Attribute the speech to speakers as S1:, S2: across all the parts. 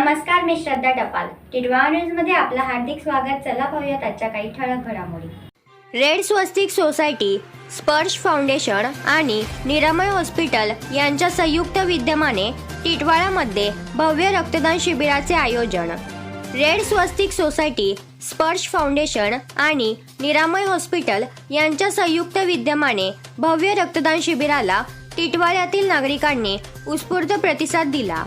S1: मी श्रद्धा टपाल. टिडवा न्यूजमध्ये आपलं हार्दिक स्वागत. चला पाहूयात आजच्या काही ठळक घडामोडी. Red Swastik society Sparsh foundation आणि निरामय हॉस्पिटल यांच्या संयुक्त विद्यमाने टिटवाळामध्ये भव्य रक्तदान शिबिराचे आयोजन. Red Swastik society Sparsh foundation आणि निरामय हॉस्पिटल यांच्या संयुक्त विद्यमाने भव्य रक्तदान शिबिराला टिटवाळ्यातील नागरिकांनी उत्स्फूर्त प्रतिसाद दिला.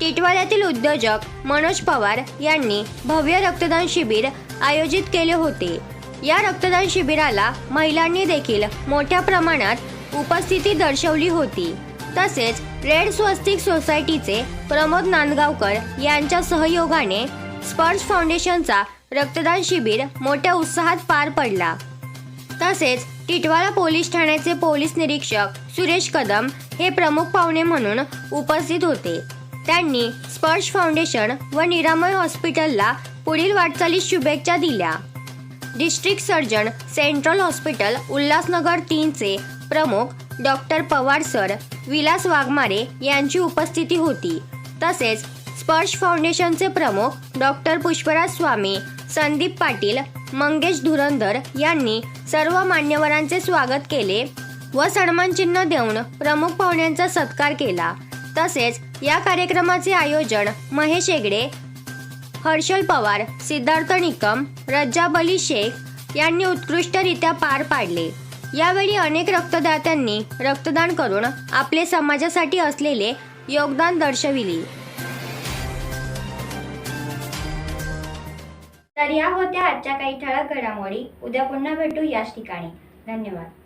S1: टिटवाळ्यातील उद्योजक मनोज पवार यांनी भव्य रक्तदान शिबिर आयोजित केले होते. या रक्तदान शिबिराला महिलांनी देखील मोठ्या प्रमाणात उपस्थिती दर्शवली होती. तसेच रेड स्वस्तिक सोसायटीचे प्रमोद नांदगावकर यांच्या सहयोगाने स्पर्श फाउंडेशनचा रक्तदान शिबिर मोठ्या उत्साहात पार पडला. तसेच टिटवाळा पोलीस ठाण्याचे पोलीस निरीक्षक सुरेश कदम हे प्रमुख पाहुणे म्हणून उपस्थित होते. त्यांनी स्पर्श फाउंडेशन व निरामय हॉस्पिटलला पुढील वाटचालीस शुभेच्छा दिल्या. District surgeon central hospital Ulhasnagar तीनचे प्रमुख डॉक्टर पवार सर विलास वाघमारे यांची उपस्थिती होती. तसेच स्पर्श फाउंडेशनचे प्रमुख डॉक्टर पुष्पराज स्वामी संदीप पाटील मंगेश धुरंधर यांनी सर्व मान्यवरांचे स्वागत केले व सन्मानचिन्ह देऊन प्रमुख पाहुण्यांचा सत्कार केला. तसेच या कार्यक्रमाचे आयोजन महेश हेगडे हर्षल पवार सिद्धार्थ निकम रज्जाब अली शेख यांनी उत्कृष्टरित्या पार पाडले. यावेळी अनेक रक्तदात्यांनी रक्तदान करून आपले समाजासाठी असलेले योगदान दर्शविले. तर या होत्या आजच्या काही ठळक घडामोडी. उद्या पुन्हा भेटू याच ठिकाणी. धन्यवाद.